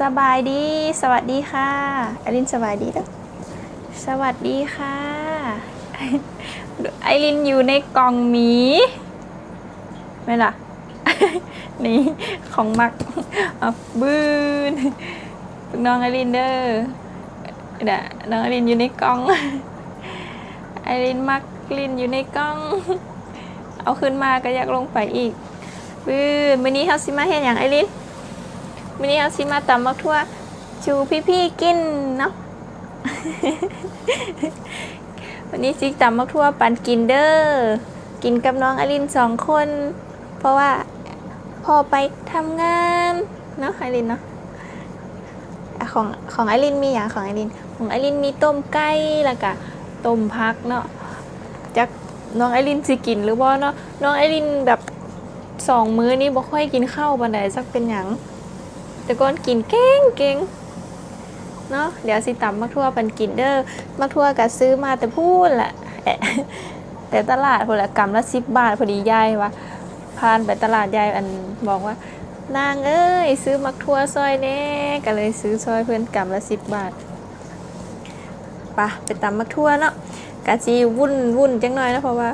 สบายดี สวัสดีค่ะไอรินสบายดีเด้อสวัสดีค่ะไอรินอยู่ในกล่องหมีไม่ล่ะ นี่ของมักเอาบืนน้องไอรินเด้อเด้อน้องไอรินอยู่ในกล่องไอรินมักลินอยู่ในกล่อง เอาขึ้นมาก็อยากลงไปอีกบืนวันนี้เขาสิมาเห็นอย่างไอริน วันนี้เอาซิมาตำมักทั่ว ชูพี่ๆกินเนาะวันนี้ซิตำมักทั่วปันกินเด้อกินกับน้องอลินสองคน เพราะว่าพ่อไปทำงานเนาะไอรินเนาะของของไอรินมีอย่างของไอรินของไอรินมีต้มไก่แล้วก็ต้มพักเนาะจักน้องไอรินสิกินหรือว่าเนาะน้องไอรินแบบสองมื้อนี้บ่ค่อยกินข้าวบันไดสักเป็นหยัง แต่ก่อนกินเก่งเก่งเนาะเดี๋ยวสิตำมักทั่วปันกินเด้อมักทั่วก็ซื้อมาแต่พูดแหละแต่ตลาดพอละกำละสิบบาทพอดียายวะพานไปตลาดยายอันบอกว่านางเอ้ยซื้อมักทั่วซอยแน่ก็เลยซื้อซอยเพื่อนกำละสิบบาทไปะไปตำมักทั่วเนาะกะจีวุ่นวุ่นจังหน่อยนะเพราะว่า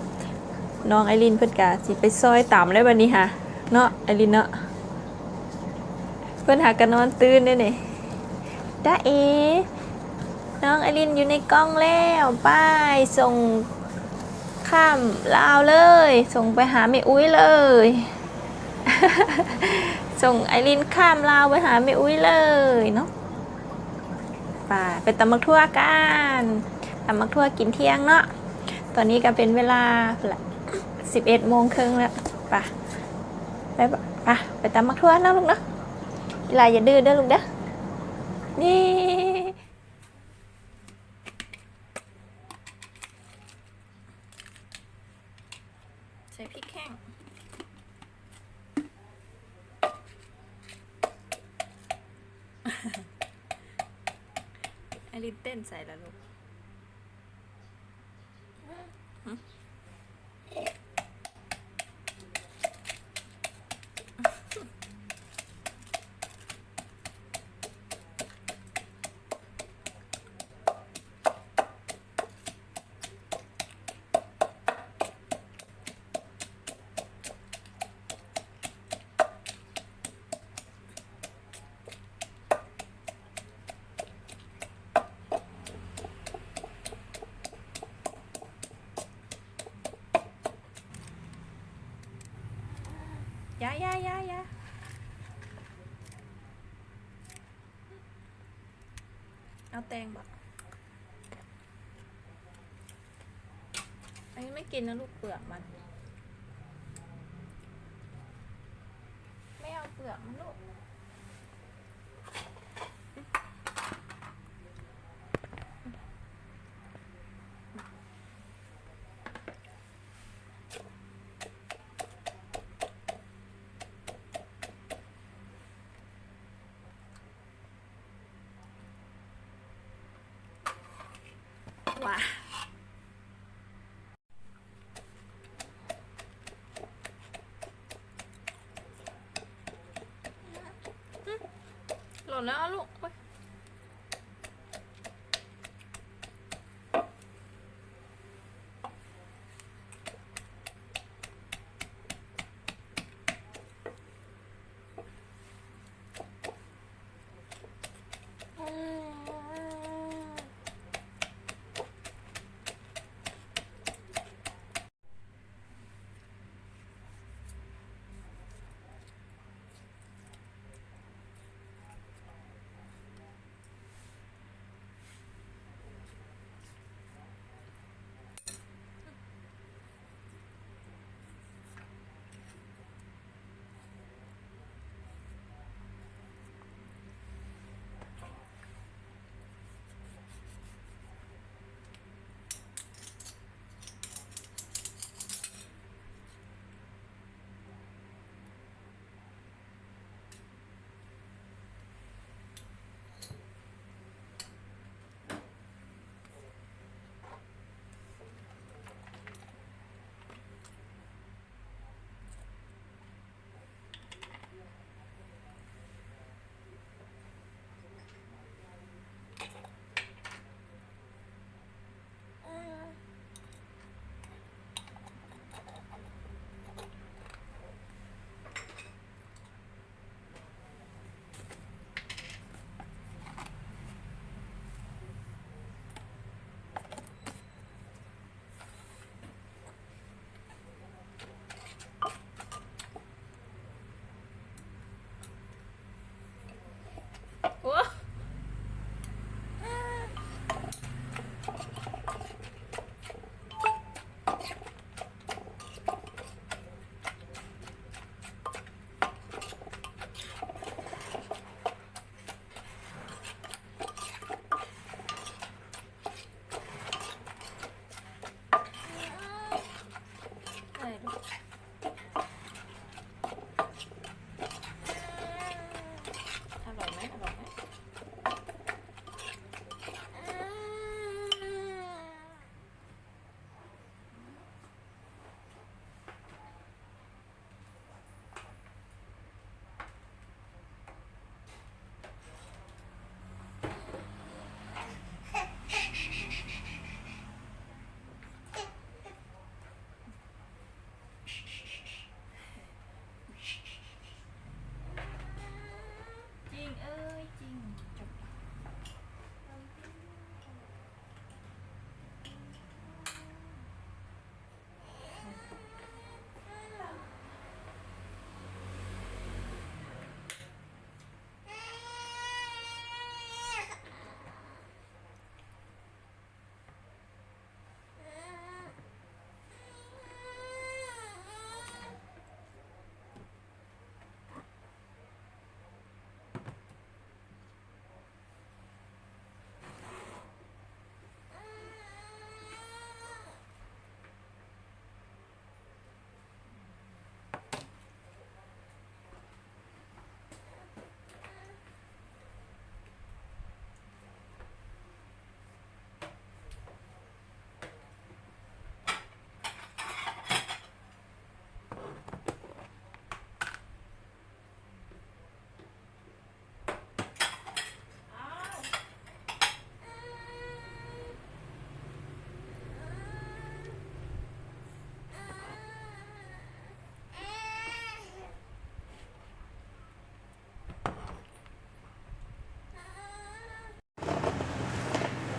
น้องไอรินเพื่อนกะจีไปซอยต่ำเลยวันนี้ค่ะเนาะไอรินเนาะ พื่อนหากันนอนตื่นด้วยนี่ด้าเอ น้องไอรินอยู่ในกล้องแล้วป้ายส่งข้ามลาวเลย ส่งไปหาแม่อุ้ยเลย ส่งไอรินข้ามลาวไปหาแม่อุ้ยเลยเนาะป่าไปตำมักทั่วกันตำมักทั่วกินเที่ยงเนาะตอนนี้ก็เป็นเวลาสิบเอ็ดโมงครึ่งแล้วป่ะไปปะไปไปตำมักทั่วเนาะลูกเนาะ ลาอย่าดื้อเด้อลูกเด้อนี่ใส่พริกแห้ง ไอรินเต้นใส่แล้วลูกหึยายายายาเอาแตงบ่อันนี้ไม่ กินนะลูกเปลือกมัน ไม่เอาเปลือกมันลูก ว้าห ล่นแล้วอะลูก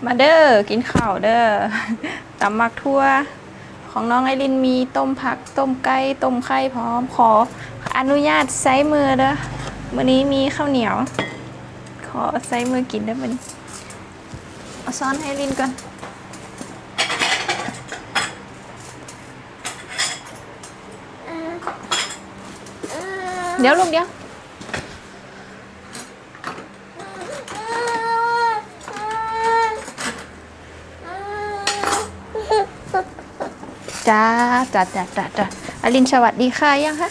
มาเด้อกินข้าวเด้อตำมักทั่ว ของน้องไอรินมีต้มผัก ต้มไก่ต้มไข่พร้อมขอ อนุญาตใช้มือเด้อมื้อนี้มีข้าวเหนียว ขอใช้มือกินได้อมันเอาซ้อนให้ลินก่อนเดี๋ยวลูกเดี๋ยว จ้าจ้าจ้าจ้าจ้าอลินสวัสดีค่ะยังคะ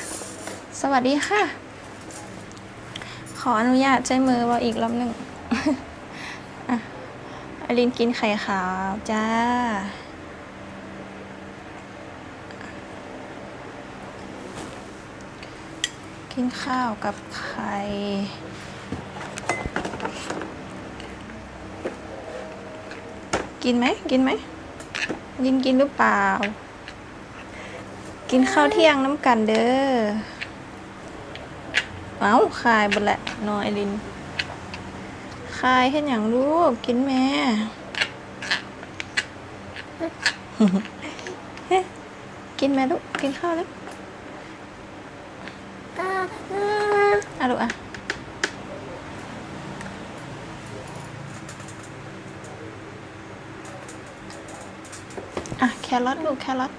สวัสดีค่ะ ขออนุญาตใช้มือว่าอีกรอบหนึ่งอะอลินกินไข่ขาวจ้ากินข้าวกับไข่กินไหม กินไหม ยินกินหรือเปล่า กินข้าวเที่ยงน้ำกันเด้อ เอ้าคายบนแหละนอยลิน คายเห็นอย่างลูก กินแม่กินแม่ลูก กินข้าวแล้วอะลูกอะอะแครอทลูกแครอท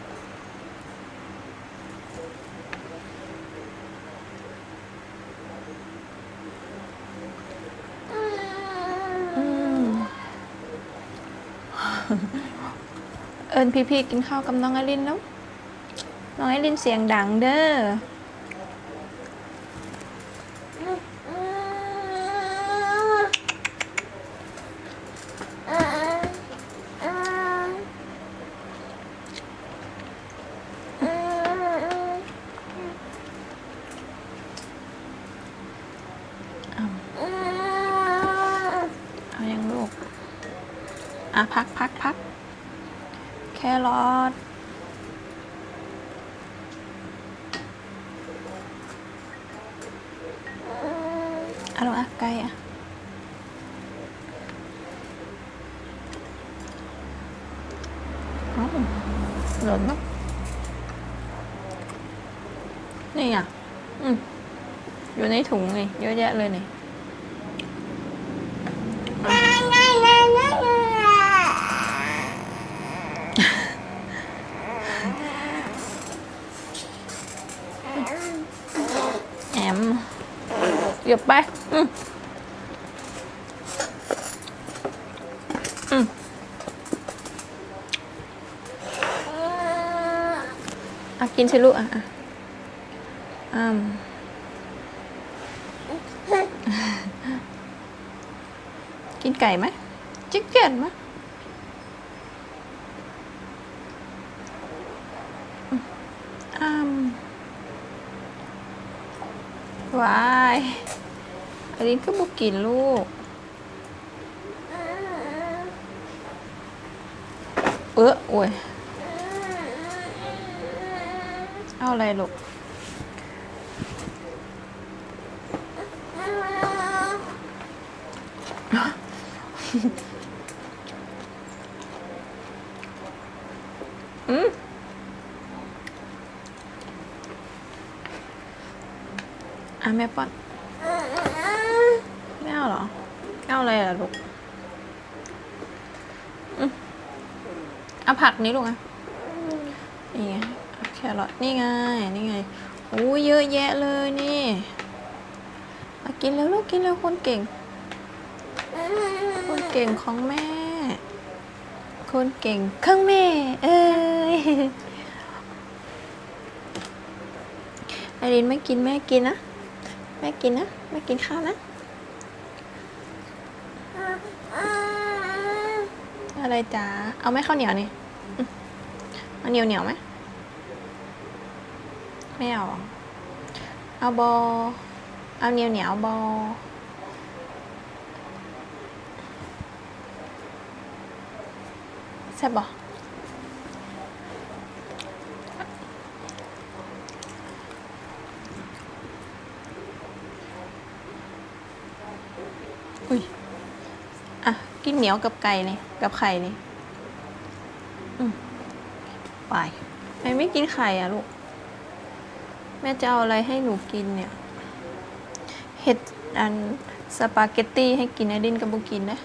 อิญพี่พี่ๆกินข้าวกับน้องไอรินแล้ว น้องไอรินเสียงดังเด้อเอาเอายังลูก อะ พักพักพัก แครอทเอาลูกอะไก่อะเอาหล่นเนอะนี่อะ อื มอยู่ในถุงไงเยอะแยะเลยนี่แอมหยียบไป อืมอืมอะกินสิลูกอะอะอืมกินไก่ไหมจิ๊กเก็ตไหมอืมอ้าม วายอันนี้ก็บุกกินลูก เออโอ้ย เอาอะไรลูก อืมะแม่ป้อนไม่เอาเหรอเอาอะไรล่ะลูกอืมเอาผักนี้ลูกอะนี่ไงเอาแครอทนี่ไงนี่ไงโอ้ยเยอะแยะเลยนี่มากินแล้วลูกกินแล้วคนเก่ง คนเก่งของแม่ คนเก่งข้างแม่ เอ้ยไอรินไม่กินแม่กินนะ แม่กินนะ แม่กินข้าวนะ อะไรจ๊ะ เอาไหมข้าวเหนียวนี่มเอาเหนียวเหนียวไหมไม่เอา เอาบอ เอาเหนียวเหนียวบอแซ่บบอ ยอะกินเหนียวกับไก่นี่กับไข่นี่อืมไปไอ้ไม่กินไข่อะลูก แม่จะเอาอะไรให้หนูกินเนี่ยเห็ดอันสปาเกตตี้ให้กินไอรินกับบุกินนะ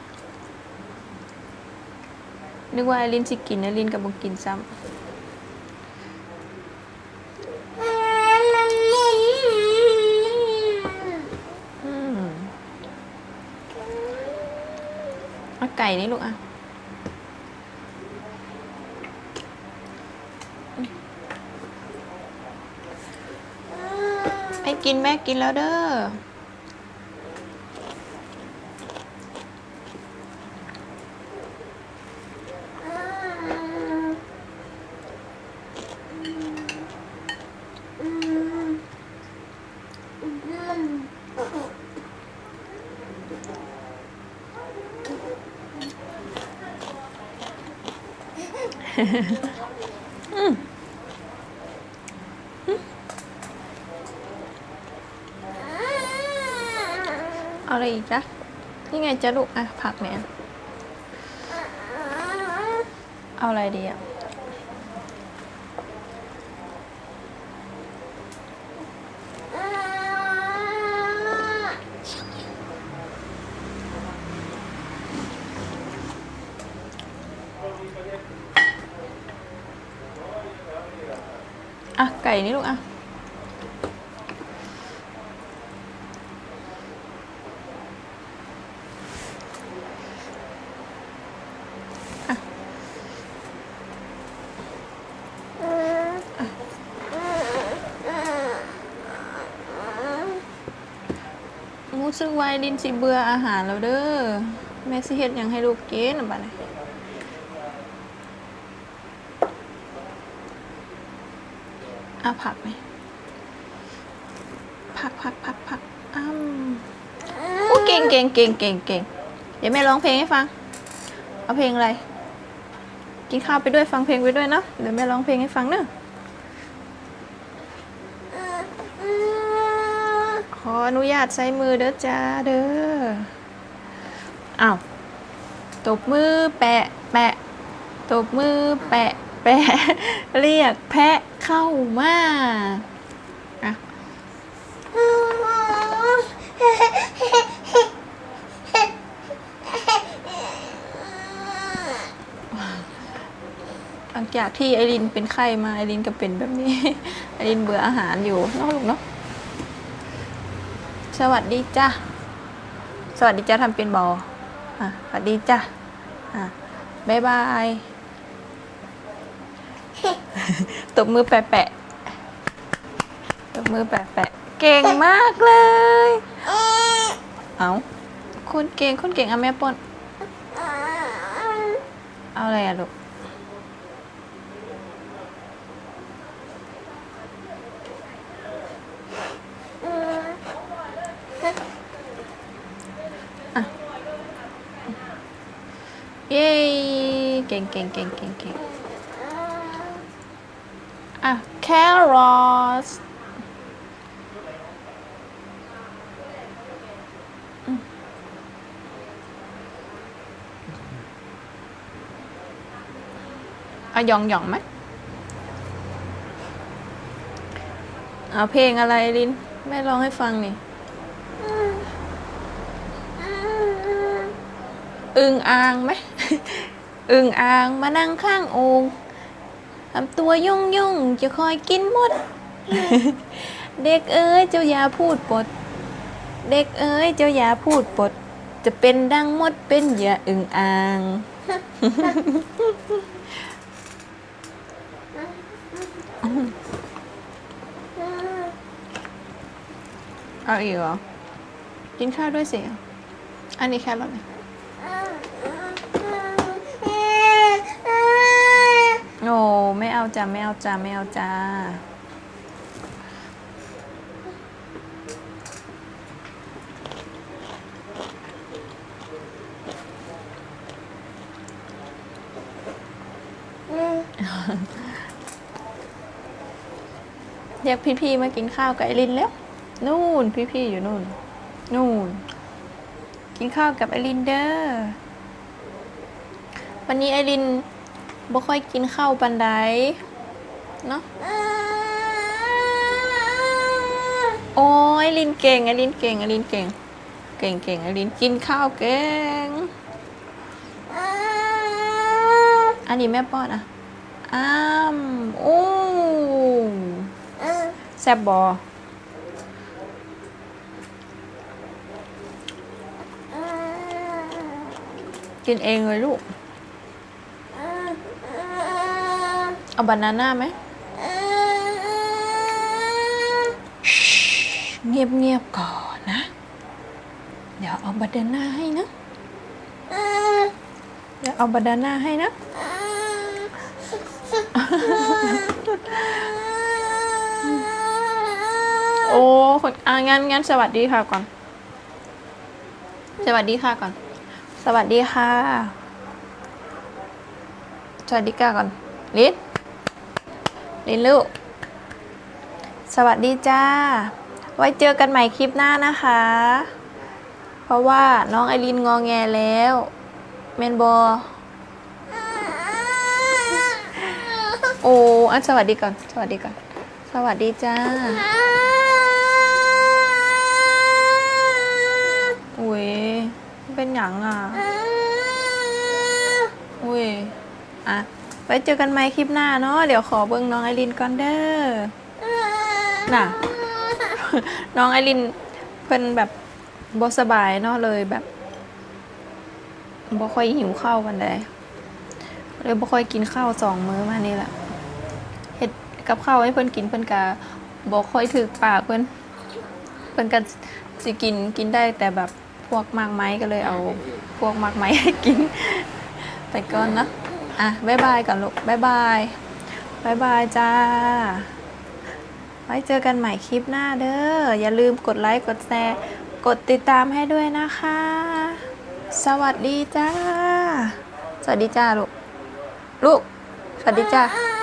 นึกว่าไอรินสิกินไอรินกับบุกินซ้ำ เอาไก่นี่ลูกอะให้กินแม่กินแล้วเด้อ เอาอะไรอีกจ๊ะนี่ไงจ๊ะลูกอะผักเนี่ย เอาอะไรดีอะ ก่นี่ลูกอะรู้สึกว่าไอดินสิเบื่ออาหารแล้วเด้อแม่สิเฮ็ดหยังให้ลูกกินน่ะบัดนี้ อะผักไหมผักผักผักผักอ้ำโอ้เก่งเก่งเก่งเก่งเก่งเดี๋ยวแม่ร้องเพลงให้ฟัง เอาเพลงอะไร กินข้าวไปด้วยฟังเพลงไปด้วยเนาะ เดี๋ยวแม่ร้องเพลงให้ฟังเนอะขออนุญาตใช้มือเด้อจ้าเด้อ อ้าว ตบมือแปะแปะ ตบมือแปะ แปะเรียกแพะเข้ามาอะหลังจากที่ไอรินเป็นไข้มาไอรินก็เป็นแบบนี้ ไอรินเบื่ออาหารอยู่นอะลูกเนาะสวัสดีจ้าสวัสดีจ้าทำเป็นบออะสวัสดีจ้าอะบายบาย ตบมือแปะแปะตบมือแปะแปะเก่งมากเลย เอาคุณเก่งคุณเก่งเอาแม่ปนเอาอะไรอะลูกเย้เก่งเก่งเก่งเก่งเก่ง อะแครอทอืมเอาหยองหยองไหมเอาเพลงอะไรลินแม่ร้องให้ฟังนี่อึงอ่างไหมอึงอ่างมานั่งข้างโอง ทำตัวยุ่งยุ่งจะคอยกินหมด เด็กเอ้ยเจ้าอย่าพูดปด เด็กเอ้ยเจ้าอย่าพูดปด จะเป็นดังมดเป็นอย่าอึงอ่าง เอาอีกเหรอ กินข้าวด้วยสิ อันนี้แค่รอทไหมโอ้ ไม่เอาจ้าไม่เอาจ้าไม่เอาจ้าเรียกพี่ๆมากินข้าวกับไอรินแล้ว นู่นพี่ๆอยู่นู่น นู่น กินข้าวกับไอรินเด้อวันนี้ไอริน บ่ค่อยกินข้าวปันไดเนาะโอ้ยไอรินเก่งไอรินเก่งไอรินเก่ง เก่งเก่งไอรินกินข้าวเก่ง อันนี้แม่ป้อนอะอ้ามโอ้แซ่บบอกินเองเลยลูก เอาบานาน่าไหมเงียบเงียบๆก่อนนะ เดี๋ยวเอาบานาน่าให้นะ เดี๋ยวเอาบานาน่าให้นะ โอ้คนอะงั้นงั้นสวัสดีค่ะก่อน สวัสดีค่ะก่อน สวัสดีค่ะ สวัสดีค่ะก่อนลิน ลินลูก สวัสดีจ้า ไว้เจอกันใหม่คลิปหน้านะคะ เพราะว่าน้องไอรินงอแงแล้วเมนบอโอ้อันสวัสดีก่อน สวัสดีก่อน สวัสดีจ้า อุ้ย เป็นหยังอะ อุ้ย อะ ไว้เจอกันไหมคลิปหน้าเนาะเดี๋ยวขอเบิ้งน้องไอรินก่อนเด้อน่ะ น้องไอรินเพิ่นแบบบ่สบายเนาะเลยแบบบ่ค่อยหิวข้าวกันเลยเลยบ่ค่อยกินข้าวสองมื้อมานี่แหละเฮ็ดกับข้าวให้เพิ่นกินเพิ่นกะบ่ค่อยถึกปากเพิ่นเพิ่นก็สิกินกินได้แต่แบบพวกมากไม้ก็เลยเอา พวกมากไม้ให้กินไปก่อนเนาะ อะบ๊ายบายก่อนลูกบ๊ายบายบ๊ายบายจ้า ไว้เจอกันใหม่คลิปหน้าเด้อ อย่าลืมกดไลค์ กดแชร์ กดติดตามให้ด้วยนะคะ สวัสดีจ้า สวัสดีจ้าลูก ลูก สวัสดีจ้า